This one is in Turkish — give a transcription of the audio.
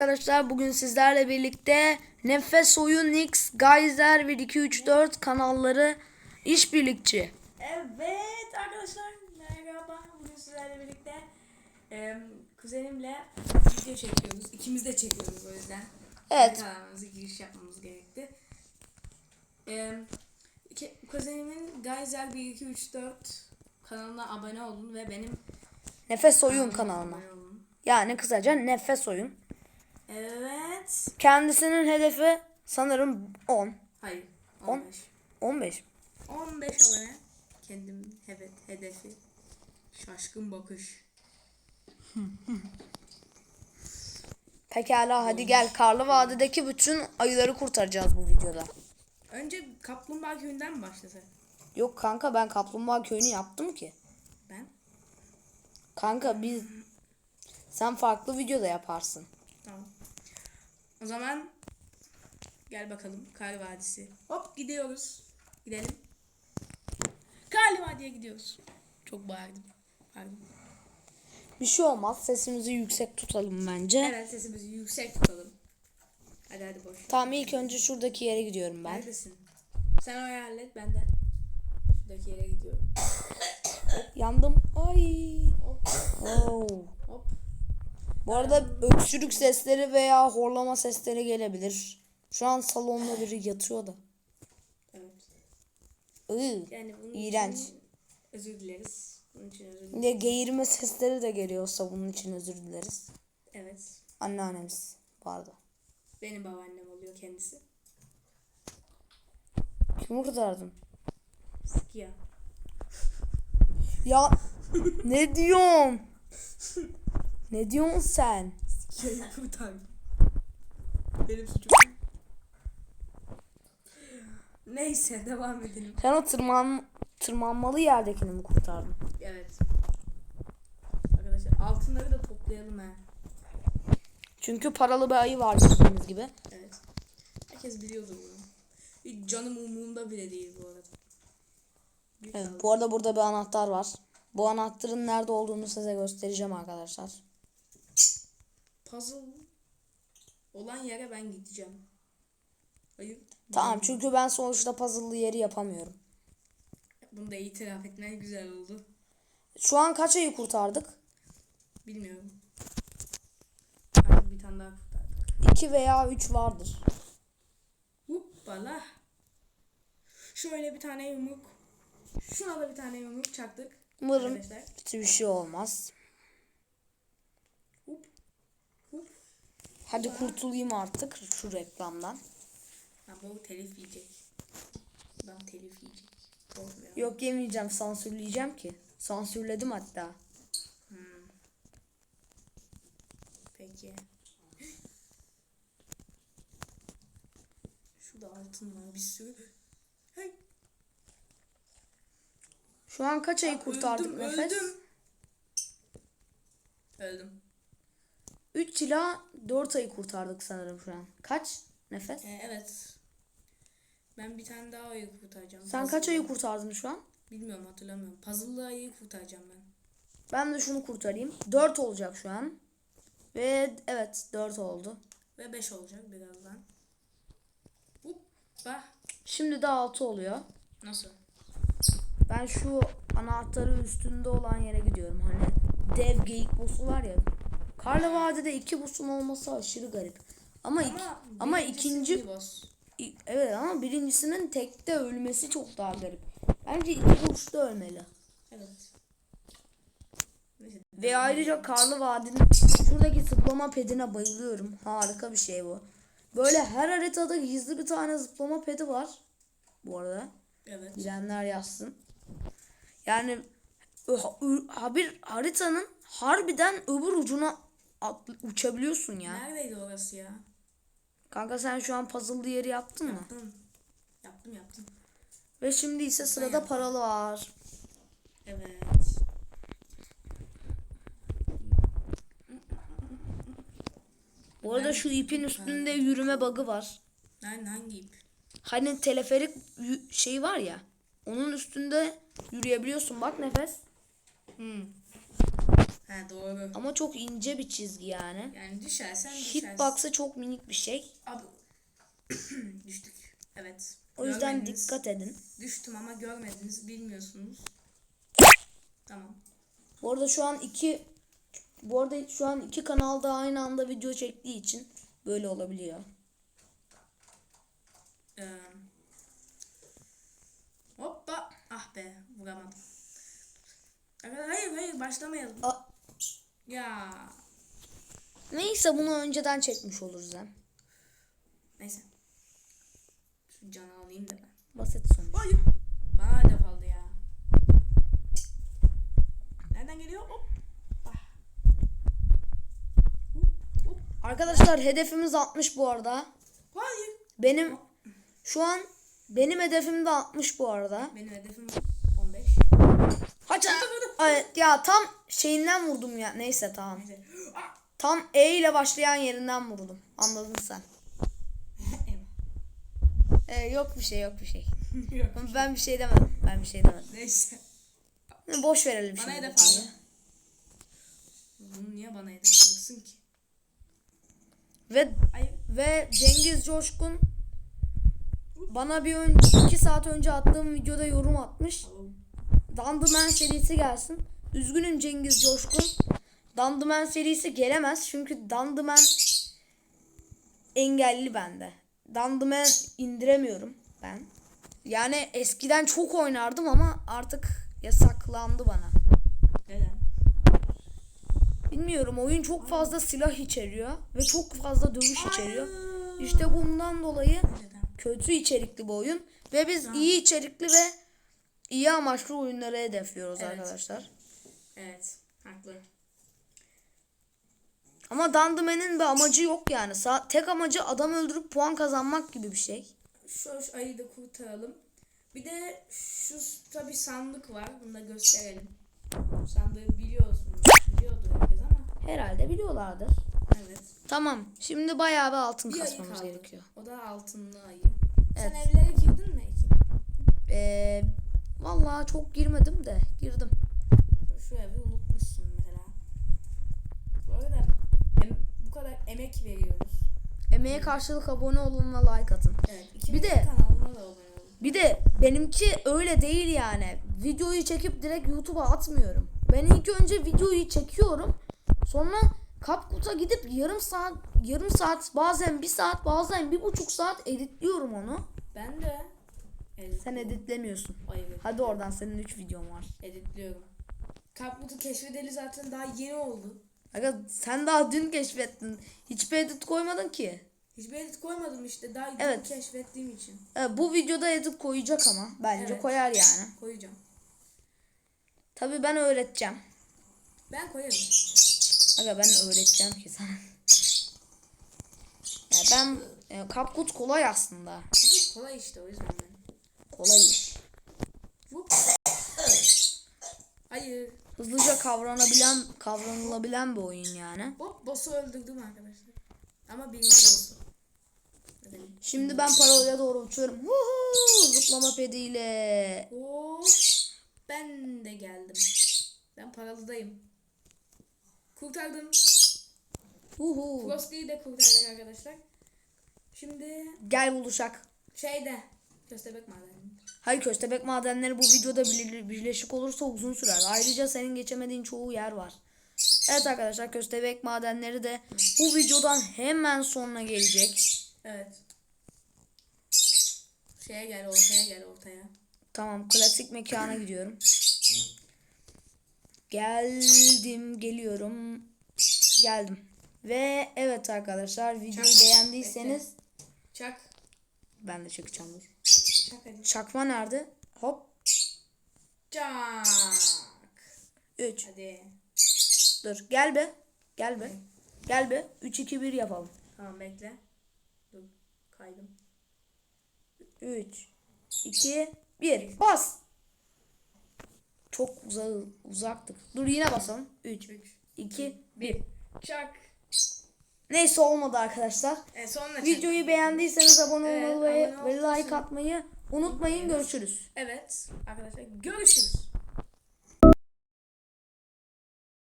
Arkadaşlar bugün sizlerle birlikte Nefes Oyun X, Geyser ve 234 kanalları işbirlikçi. Evet arkadaşlar merhaba. Bugün sizlerle birlikte e, kuzenimle video çekiyoruz. İkimiz de çekiyoruz o yüzden. Evet. Kanalımıza giriş yapmamız gerekti. E, iki- kuzenimin Geyser 1 2 3 4 kanalına abone olun ve benim Nefes Oyun kanalına. Yani kısaca Nefes Oyun. Evet. Kendisinin hedefi sanırım 10. Hayır. On? 15. 15. 15 abone. Kendim evet hedefi. Şaşkın bakış. Pekala hadi gel Karlı Vadideki bütün ayıları kurtaracağız bu videoda. Önce Kaplumbağa Köyü'nden mi başlasak? Yok kanka ben Kaplumbağa Köyü'nü yaptım ki. Ben? Kanka biz sen farklı videoda yaparsın. Tamam. O zaman gel bakalım Kar Vadisi. Hop gidiyoruz. Gidelim. Kar Vadi'ye gidiyoruz. Çok bağırdım. Pardon. Bir şey olmaz sesimizi yüksek tutalım bence. Evet sesimizi yüksek tutalım. Hadi hadi boş. Tamam ilk önce şuradaki yere gidiyorum ben. Neredesin? Sen orayı hallet ben de şuradaki yere gidiyorum. Yandım. Ay. Hop Oo. hop. Bu arada öksürük sesleri veya horlama sesleri gelebilir. Şu an salonda biri yatıyor da. Evet. Iı. Yani bunun İğrenç. için özür dileriz. Bunun için özür dileriz. Ne geğirme sesleri de geliyorsa bunun için özür dileriz. Evet. Anneannemiz pardon. Benim babaannem oluyor kendisi. Kimi kurtardın? Sıkı ya. Ya ne diyorsun? Ne diyorsun sen? Şey kurtardım. Benim suçum. Neyse devam edelim. Sen o tırman tırmanmalı yerdekini mi kurtardın? Evet. Arkadaşlar altınları da toplayalım ha. Çünkü paralı bir ayı var bildiğiniz gibi. Evet. Herkes biliyordur bunu. Hiç canım umurumda bile değil bu arada. Bir Evet, kaldı. bu arada burada bir anahtar var. Bu anahtarın nerede olduğunu size göstereceğim arkadaşlar. Puzzle olan yere ben gideceğim. Hayır. Tamam çünkü ben sonuçta puzzle'lı yeri yapamıyorum. Bunu da itiraf etmen güzel oldu. Şu an kaç ayı kurtardık? Bilmiyorum. Hadi bir tane daha kurtardık. 2 veya 3 vardır. Hoppala. Şöyle bir tane yumruk. Şuna da bir tane yumruk çaktık. Umarım bir şey olmaz. Hop. Hop. Hadi kurtulayım artık şu reklamdan. Ha bu telif yiyecek. Ben telif yiyecek. Korkmuyorum. Yok yemeyeceğim sansürleyeceğim ki. Sansürledim hatta. Peki. Şurada altın var bir sürü. Hey. Şu an kaç ayı kurtardık öldüm, nefes? Öldüm. Öldüm. 3 ila 4 ayı kurtardık sanırım şu an. Kaç nefes? Ee, evet. Ben bir tane daha ayı kurtaracağım. Sen Puzzle- kaç ayı kurtardın şu an? Bilmiyorum hatırlamıyorum. Puzzle'lı ayıyı kurtaracağım ben. Ben de şunu kurtarayım. 4 olacak şu an. Ve evet 4 oldu. Ve 5 olacak birazdan. Hoppa. Şimdi de 6 oluyor. Nasıl? Ben şu anahtarı üstünde olan yere gidiyorum. Hani dev geyik boss'u var ya. Karlı Vadide iki boss'un olması aşırı garip. Ama ama, birincisi ikinci bir boss. i- evet ama birincisinin tekte ölmesi çok daha garip. Bence iki boss'ta ölmeli. Evet. Ve ayrıca Karlı Vadi'nin şuradaki zıplama pedine bayılıyorum. Harika bir şey bu. Böyle her haritada gizli bir tane zıplama pedi var. Bu arada. Evet. Bilenler yazsın. Yani bir haritanın harbiden öbür ucuna atl- uçabiliyorsun ya. Neredeydi orası ya? Kanka sen şu an puzzle'lı yeri yaptın mı? Yaptım. Yaptım yaptım. Ve şimdi ise sırada yaptım. paralı var. Evet. Bu arada şu ipin üstünde yürüme bug'ı var. Nerede hangi ip? Hani teleferik şey var ya. Onun üstünde yürüyebiliyorsun. Bak nefes. Hmm. He doğru. Ama çok ince bir çizgi yani. Yani düşersen düşersin. Hitbox'ı çok minik bir şey. Abi düştük. Evet. O yüzden Görmediniz. dikkat edin. Düştüm ama görmediniz, bilmiyorsunuz. Tamam. Bu arada şu an iki bu arada şu an iki kanalda aynı anda video çektiği için böyle olabiliyor. Ee, hoppa. Ah be, vuramadım. Hayır hayır başlamayalım. A- Ya. Neyse bunu önceden çekmiş oluruz hem. Neyse. Şu canı alayım da ben. Basit sonuç. Hayır. Bana hedef aldı ya. Nereden geliyor? Hop. Ah. Arkadaşlar hedefimiz 60 bu arada. Hayır. Benim şu an benim hedefim de 60 bu arada. Benim hedefim 15. Hatta Ay, ya tam şeyinden vurdum ya. Neyse tamam. Tam E ile başlayan yerinden vurdum. Anladın sen. Ee, yok bir şey yok bir şey. Yok. Ben bir şey demedim. Ben bir şey demedim. Neyse. Boş verelim Bana şimdi. hedef bu konuyu. aldı. Bunu niye bana hedef alırsın ki? Ve Ay. ve Cengiz Coşkun bana bir ön, iki saat önce attığım videoda yorum atmış. Dandıman serisi gelsin. Üzgünüm Cengiz Coşkun. Dandıman serisi gelemez çünkü Dandıman engelli bende. Dandıman indiremiyorum ben. Yani eskiden çok oynardım ama artık yasaklandı bana. Neden? Bilmiyorum oyun çok fazla silah içeriyor ve çok fazla dövüş içeriyor. İşte bundan dolayı kötü içerikli bir oyun ve biz iyi içerikli ve iyi amaçlı oyunları hedefliyoruz Evet. arkadaşlar. Evet. Haklı. Ama Dandımen'in bir amacı yok yani. Sa- tek amacı adam öldürüp puan kazanmak gibi bir şey. Şu, ayı da kurtaralım. Bir de şu tabi sandık var. Bunu da gösterelim. Sandığı biliyorsunuz. Biliyordur herkes ama. Herhalde biliyorlardır. Evet. Tamam. Şimdi bayağı bir altın Bir kasmamız gerekiyor. O da altınlı ayı. Evet. Sen evlere girdin mi Ekin? Ee, vallahi çok girmedim de girdim. Şu evi unutmuşsun mesela. Bu em- bu kadar emek veriyoruz. Emeğe karşılık abone olun ve like atın. Evet. Bir de- kanalına da abone olun. Bir de benimki öyle değil yani. Videoyu çekip direkt YouTube'a atmıyorum. Ben ilk önce videoyu çekiyorum. Sonra CapCut'a gidip yarım saat, yarım saat, bazen bir saat, bazen bir buçuk saat editliyorum onu. Ben de edit, Sen editlemiyorsun. Ay, evet. Hadi oradan senin 3 videon var. editliyorum. Kaput'u keşfedeli zaten daha yeni oldu. Aga sen daha dün keşfettin. Hiçbir edit koymadın ki. Hiçbir edit koymadım işte daha Evet. keşfettiğim için. Ee, bu videoda edit koyacak ama. Bence Evet. koyar yani. Koyacağım. Tabii ben öğreteceğim. Ben koyarım. Aga ben öğreteceğim ki sana. Ya ben e, CapCut kolay aslında. Kaput kolay işte o yüzden ben. Kolay iş. Hayır. Hızlıca kavranabilen, kavranılabilen bir oyun yani. Hop boss'u öldürdüm arkadaşlar. Ama birinci boss'u. Şimdi ben parolaya doğru uçuyorum. Huhu, zıplama pediyle. Hop. Ben de geldim. Ben paralıdayım. Kurtardım. Huhu. Frosty'yi de kurtardık arkadaşlar. Şimdi Gel buluşak. şeyde. Köstebek madeni. Hayır köstebek madenleri bu videoda birle- birleşik olursa uzun sürer. Ayrıca senin geçemediğin çoğu yer var. Evet arkadaşlar köstebek madenleri de bu videodan hemen sonra gelecek. Evet. Şeye gel ortaya gel ortaya. Tamam klasik mekana gidiyorum. Geldim geliyorum. Geldim. Ve evet arkadaşlar videoyu Çak. beğendiyseniz Çak. ben de dur. Hadi. Çakma nerede? Hop. Çak. 3. Hadi. Dur gel be. Gel be. Gel be. 3 2 1 yapalım. Tamam bekle. Dur. Kaydım. 3 2 1 bas. Çok uza uzaktık. Dur yine basalım. 3 3. 2 1. Çak. Neyse olmadı arkadaşlar. E sonra çak. Videoyu beğendiyseniz abone Evet, olmayı abone ve olmayı like atmayı unutmayın. Görüşürüz. Evet arkadaşlar görüşürüz.